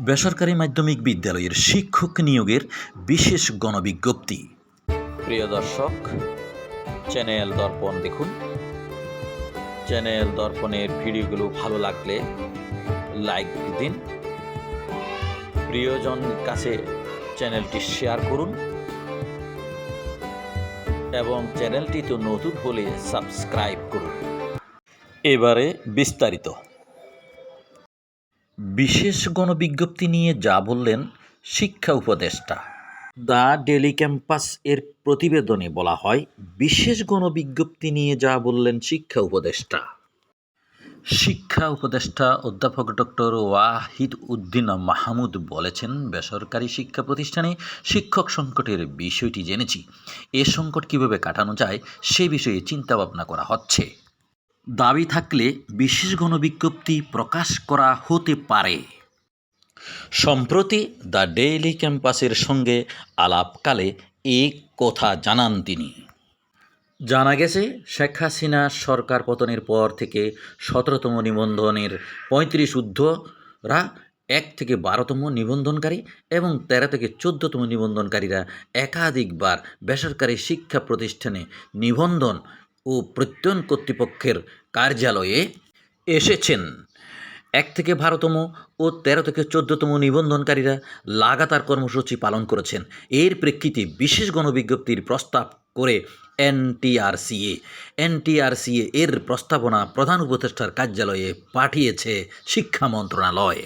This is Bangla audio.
বেসরকারি মাধ্যমিক বিদ্যালয়ের শিক্ষক নিয়োগের বিশেষ গণবিজ্ঞপ্তি। প্রিয় দর্শক, চ্যানেল দর্পণ দেখুন। চ্যানেল দর্পণের ভিডিওগুলো ভালো লাগলে লাইক দিন। প্রিয়জন কাছে চ্যানেলটি শেয়ার করুন। এবং চ্যানেলটি তো নতুন হলে সাবস্ক্রাইব করুন। এবারে বিস্তারিত। বিশেষ গণবিজ্ঞপ্তি নিয়ে যা বললেন শিক্ষা উপদেষ্টা। দ্য ডেলি ক্যাম্পাস এর প্রতিবেদনে বলা হয়, বিশেষ গণবিজ্ঞপ্তি নিয়ে যা বললেন শিক্ষা উপদেষ্টা। শিক্ষা উপদেষ্টা অধ্যাপক ডক্টর ওয়াহিদ উদ্দিন মাহমুদ বলেছেন, বেসরকারি শিক্ষা প্রতিষ্ঠানে শিক্ষক সংকটের বিষয়টি জেনেছি। এ সংকট কীভাবে কাটানো যায়, সে বিষয়ে চিন্তাভাবনা করা হচ্ছে। দাবি থাকলে বিশেষ গণবিজ্ঞপ্তি প্রকাশ করা হতে পারে। সম্প্রতি দ্য ডেইলি ক্যাম্পাসের সঙ্গে আলাপকালে এ কথা জানান তিনি। জানা গেছে, শেখ হাসিনা সরকার পতনের পর থেকে সতেরোতম নিবন্ধনের পঁয়ত্রিশ ঊর্ধ্বরা এক থেকে বারোতম নিবন্ধনকারী এবং তেরো থেকে চোদ্দতম নিবন্ধনকারীরা একাধিকবার বেসরকারি শিক্ষা প্রতিষ্ঠানে নিবন্ধন ও প্রত্যয়ন কর্তৃপক্ষের কার্যালয়ে এসেছেন। এক থেকে বারোতম ও তেরো থেকে চোদ্দতম নিবন্ধনকারীরা লাগাতার কর্মসূচি পালন করেছেন। এর প্রেক্ষিতে বিশেষ গণবিজ্ঞপ্তির প্রস্তাব করে এনটিআরসিএ। এনটিআরসিএ এর প্রস্তাবনা প্রধান উপদেষ্টার কার্যালয়ে পাঠিয়েছে শিক্ষা মন্ত্রণালয়।